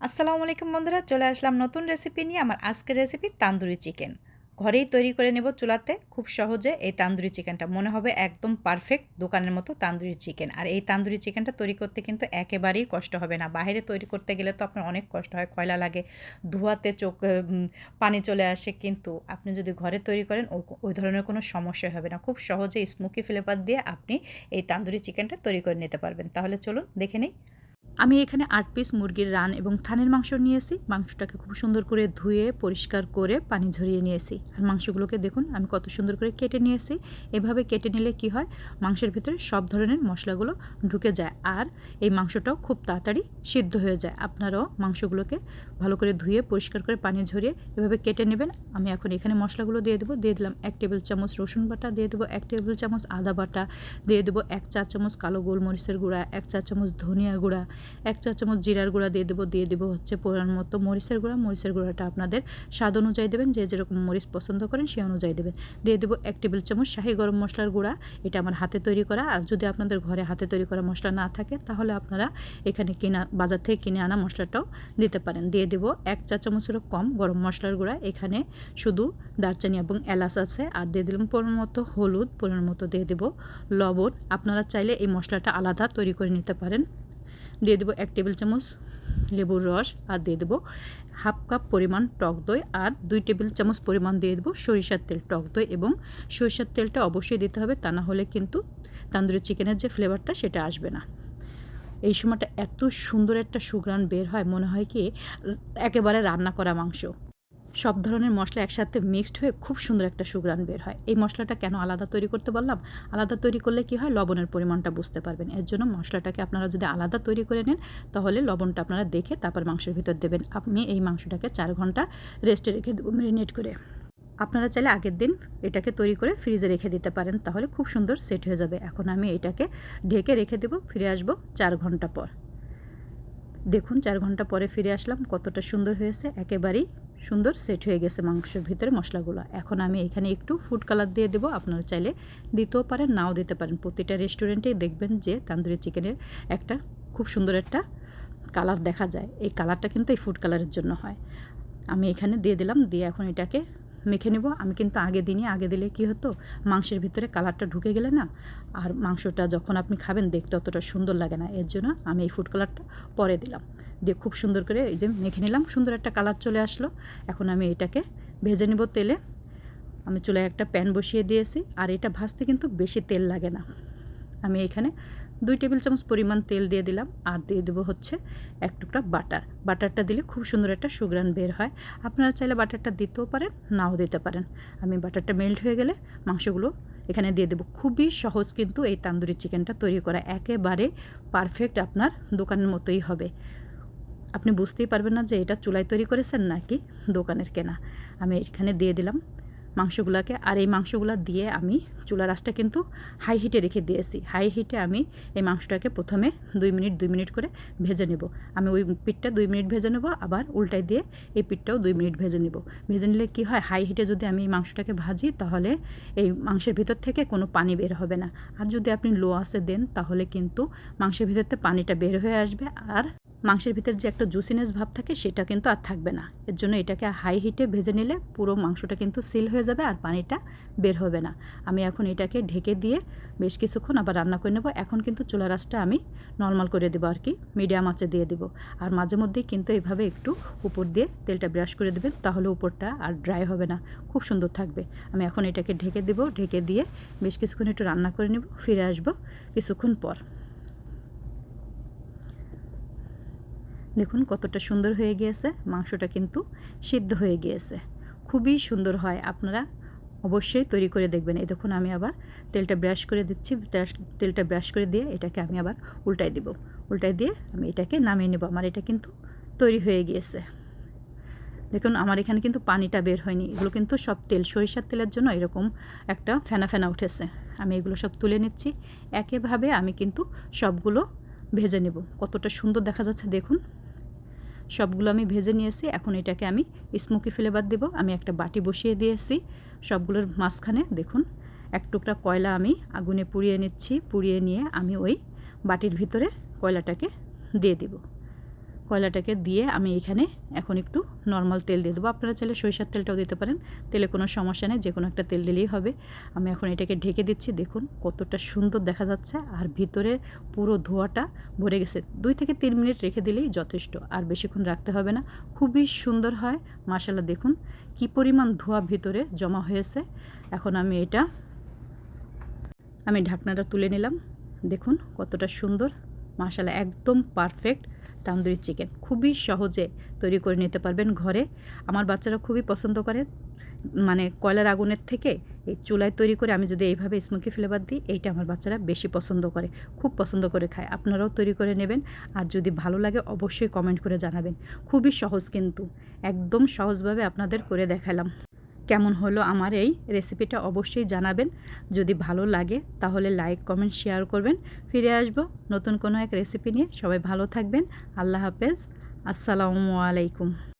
আসসালামু আলাইকুম বন্ধুরা, চলে আসলাম নতুন রেসিপি নিয়ে আমার আজকের রেসিপি তান্দুরি চিকেন ঘরেই তৈরি করে নেব চুলাতে, খুব সহজে এই তান্দুরি চিকেনটা মনে হবে একদম পারফেক্ট দোকানের মতো তান্দুরি চিকেন আর এই তান্দুরি চিকেনটা তৈরি করতে কিন্তু একেবারেই কষ্ট হবে না। বাইরে তৈরি করতে গেলে তো আপনার অনেক কষ্ট হয়, কয়লা লাগে, ধোয়াতে চোখ পানি চলে আসে। কিন্তু আপনি যদি ঘরে তৈরি করেন ওই ধরনের কোনো সমস্যা হবে না। খুব সহজে স্মোকি ফ্লেভার দিয়ে আপনি এই তান্দুরি চিকেনটা তৈরি করে নিতে পারবেন। তাহলে চলুন দেখে নিই। আমি এখানে আট পিস মুরগির রান এবং থানের মাংস নিয়েছি। মাংসটাকে খুব সুন্দর করে ধুয়ে, পরিষ্কার করে পানি ঝরিয়ে নিয়েছি। আর মাংসগুলোকে দেখুন, আমি কত সুন্দর করে কেটে নিয়েছি। এভাবে কেটে নিলে কি হয়? মাংসের ভিতরে সব ধরনের মশলাগুলো ঢুকে যায় আর এই মাংসটাও খুব তাড়াতাড়ি সিদ্ধ হয়ে যায়। আপনারাও মাংসগুলোকে ভালো করে ধুয়ে, পরিষ্কার করে পানি ঝরিয়ে এভাবে কেটে নেবেন। আমি এখন এখানে মশলাগুলো দিয়ে দেবো। দিয়ে দিলাম এক টেবিল চামচ রসুন বাটা, দিয়ে দেবো এক টেবিল চামচ আদা বাটা, দিয়ে দেবো এক চা চামচ কালো গোলমরিচের গুঁড়া, এক চা চামচ ধনিয়া গুঁড়া এক চা চামচ জিরার গুঁড়া দিয়ে দেবো দিয়ে দেবো হচ্ছে পরিমাণ মতো মরিচের গুঁড়া। মরিচের গুঁড়াটা আপনাদের স্বাদ অনুযায়ী দেবেন, যে যেরকম মরিচ পছন্দ করেন সেই অনুযায়ী দেবেন। দিয়ে দেবো এক টেবিল চামচ শাহি গরম মশলার গুঁড়া, এটা আমার হাতে তৈরি করা। আর যদি আপনাদের ঘরে হাতে তৈরি করা মশলা না থাকে, তাহলে আপনারা এখানে কিনা, বাজার থেকে কিনে আনা মশলাটাও দিতে পারেন। দিয়ে দেবো এক চা চামচেরও কম গরম মশলার গুঁড়া। এখানে শুধু দারচিনি এবং এলাচ আছে। আর দিয়ে দিলাম পরিমাণ মতো হলুদ পরিমাণ মতো দিয়ে দেবো লবণ। আপনারা চাইলে এই মশলাটা আলাদা তৈরি করে নিতে পারেন। দিয়ে দেবো এক টেবিল চামচ লেবুর রস আর দিয়ে দেবো হাফ কাপ পরিমাণ টক দই আর দুই টেবিল চামচ পরিমাণ দিয়ে দেবো সরিষার তেল, টক দই এবং সরিষার তেলটা অবশ্যই দিতে হবে, তা না হলে কিন্তু তান্দুরি চিকেনের যে ফ্লেভারটা সেটা আসবে না। এই সময়টা এত সুন্দর একটা সুগ্রান বের হয়, মনে হয় কি একেবারে রান্না করা মাংস। সব ধরনের মশলা একসাথে মিক্সড হয়ে খুব সুন্দর একটা সুগ্রান বের হয়। এই মশলাটা কেন আলাদা তৈরি করতে বললাম? আলাদা তৈরি করলে কি হয়? লবণের পরিমাণটা বুঝতে পারবেন। এর জন্য মশলাটাকে আপনারা যদি আলাদা তৈরি করে নেন, তাহলে লবণটা আপনারা দেখে তারপর মাংসের ভিতর দেবেন। আপনি এই মাংসটাকে চার ঘণ্টা রেস্টে রেখে ম্যারিনেট করে। আপনারা চাইলে আগের দিন এটাকে তৈরি করে ফ্রিজে রেখে দিতে পারেন, তাহলে খুব সুন্দর সেট হয়ে যাবে। এখন আমি এটাকে ঢেকে রেখে দেবো, ফিরে আসব চার ঘণ্টা পর। দেখুন, চার ঘণ্টা পরে ফিরে আসলাম, কতটা সুন্দর হয়েছে। একেবারেই সুন্দর সেট হয়ে গেছে মাংসের ভিতরে মশলাগুলো। এখন আমি এখানে একটু ফুড কালার দিয়ে দেবো। আপনারা চাইলে দিতেও পারেন, নাও দিতে পারেন। প্রতিটা রেস্টুরেন্টেই দেখবেন যে তান্দুরি চিকেনের একটা খুব সুন্দর একটা কালার দেখা যায়। এই কালারটা কিন্তু এই ফুড কালারের জন্য হয়। আমি এখানে দিয়ে দিলাম, দিয়ে এখন এটাকে মেখে নেব। আমি কিন্তু আগে দিনই আগে দিলে কি হতো? মাংসের ভিতরে কালারটা ঢুকে গেলে না, আর মাংসটা যখন আপনি খাবেন দেখতে অতটা সুন্দর লাগে না। এর জন্য আমি এই ফুড কালারটা পরে দিলাম। দিয়ে খুব সুন্দর করে এই যে মেখে নিলাম, সুন্দর একটা কালার চলে আসলো। এখন আমি এটাকে ভেজে নেব তেলে। আমি চুলায় একটা প্যান বসিয়ে দিয়েছি, আর এটা ভাজতে কিন্তু বেশি তেল লাগে না। আমি এখানে দুই টেবিল চামচ পরিমাণ তেল দিয়ে দিলাম। আর দিয়ে দেবো হচ্ছে এক টুকরা বাটার। বাটারটা দিলে খুব সুন্দর একটা সুগ্রান বের হয়। আপনারা চাইলে বাটারটা দিতেও পারেন, নাও দিতে পারেন। আমি বাটারটা মেল্ট হয়ে গেলে মাংসগুলো এখানে দিয়ে দেবো। খুবই সহজ কিন্তু এই তান্দুরি চিকেনটা তৈরি করা। একেবারে পারফেক্ট আপনার দোকানের মতোই হবে। আপনি বুঝতেই পারবেন না যে এটা চুলায় তৈরি করেছেন নাকি দোকানের কেনা। আমি এখানে দিয়ে দিলাম। মাংসগুলোকে, আর এই মাংসগুলো দিয়ে আমি চুলা রাসটা কিন্তু হাই হিটে রেখে দিয়েছি। হাই হিটে আমি এই মাংসটাকে প্রথমে দুই মিনিট দুই মিনিট করে ভেজে নেব। আমি ওই পিঠটা দুই মিনিট ভেজে নেব, আবার উল্টাই দিয়ে এই পিঠটাও দুই মিনিট ভেজে নেব। ভেজে নিলে কী হয়? হাই হিটে যদি আমি এই মাংসটাকে ভাজি, তাহলে এই মাংসের ভিতর থেকে কোনো পানি বের হবে না। আর যদি আপনি লো আসে দেন, তাহলে কিন্তু মাংসের ভিতর থেকে পানিটা বের হয়ে আসবে। আর মাংসের ভিতর যে একটা জুসিনেস ভাব থাকে, সেটা কিন্তু আর থাকবে না। এর জন্য এটাকে হাই হিটে ভেজে নিলে পুরো মাংসটা কিন্তু সিল হয়ে যাবে আর পানিটা বের হবে না। আমি এখন এটাকে ঢেকে দিয়ে বেশ কিছুক্ষণ আবার রান্না করে নেব। এখন কিন্তু চুলা রাসটা আমি নর্মাল করে দেবো আর কি মিডিয়াম আঁচে দিয়ে দেবো। আর মাঝে মধ্যেই কিন্তু এভাবে একটু উপর দিয়ে তেলটা ব্রাশ করে দেবেন, তাহলে উপরটা আর ড্রাই হবে না। খুব সুন্দর থাকবে। আমি এখন এটাকে ঢেকে দেবো, ঢেকে দিয়ে বেশ কিছুক্ষণ একটু রান্না করে নেব, ফিরে আসব কিছুক্ষণ পর। দেখুন কতটা সুন্দর হয়ে গিয়েছে, মাংসটা কিন্তু সিদ্ধ হয়ে গিয়েছে। খুবই সুন্দর হয়, আপনারা অবশ্যই তৈরি করে দেখবেন। এই দেখুন আমি আবার তেলটা ব্রাশ করে দিচ্ছি তেলটা ব্রাশ করে দিয়ে এটাকে আমি আবার উল্টাই দিব। উল্টাই দিয়ে আমি এটাকে নামিয়ে নেব, আমার এটা কিন্তু তৈরি হয়ে গিয়েছে। দেখুন আমার এখানে কিন্তু পানিটা বের হয়নি, এগুলো কিন্তু সব তেল, সরিষার তেলের জন্য এরকম একটা ফেনা ফেনা উঠেছে। আমি এগুলো সব তুলে নিচ্ছি, একেভাবে আমি কিন্তু সবগুলো ভেজে নেব। কতটা সুন্দর দেখা যাচ্ছে, দেখুন। সবগুলো আমি ভেজে নিয়েছি। এখন এটাকে আমি স্মোকি ফ্লেভার দেবো। আমি একটা বাটি বসিয়ে দিয়েছি। সবগুলোর মাঝখানে দেখুন, এক টুকরা কয়লা আমি আগুনে পুড়িয়ে নিচ্ছি। পুড়িয়ে নিয়ে আমি ওই বাটির ভিতরে কয়লাটাকে দিয়ে দেব। কয়লাটাকে দিয়ে আমি এখানে এখন একটু নর্মাল তেল দিয়ে দেবো। আপনারা চাইলে সরিষার তেলটাও দিতে পারেন। তেলে কোনো সমস্যা নেই যে কোনো একটা তেল দিলেই হবে। আমি এখন এটাকে ঢেকে দিচ্ছি। দেখুন কতটা সুন্দর দেখা যাচ্ছে। আর ভিতরে পুরো ধোয়াটা ভরে গেছে। দুই থেকে তিন মিনিট রেখে দিলেই যথেষ্ট। আর বেশিক্ষণ রাখতে হবে না। খুবই সুন্দর হয়। মাসাল্লাহ দেখুন কি পরিমাণ ধোয়া ভিতরে জমা হয়েছে। এখন আমি এটা, আমি ঢাকনাটা তুলে নিলাম। দেখুন কতটা সুন্দর। মাসালা একদম পারফেক্ট তান্দুরি চিকেন। খুবই সহজে তৈরি করে নিতে পারবেন ঘরে। আমার বাচ্চারা খুবই পছন্দ করে। মানে কয়লার আগুনের থেকে এই চুলায় তৈরি করে আমি যদি এইভাবে স্মোকি ফ্লেভার দিই, এইটা আমার বাচ্চারা বেশি পছন্দ করে। খুব পছন্দ করে খায়। আপনারাও তৈরি করে নেবেন। আর যদি ভালো লাগে, অবশ্যই কমেন্ট করে জানাবেন। খুবই সহজ কিন্তু। একদম সহজভাবে আপনাদের করে দেখালাম। কেমন হলো আমার এই রেসিপিটা অবশ্যই জানাবেন। যদি ভালো লাগে, তাহলে লাইক কমেন্ট শেয়ার করবেন। ফিরে আসব নতুন কোনো এক রেসিপি নিয়ে। সবাই ভালো থাকবেন। আল্লাহ হাফেজ। আসসালামু আলাইকুম।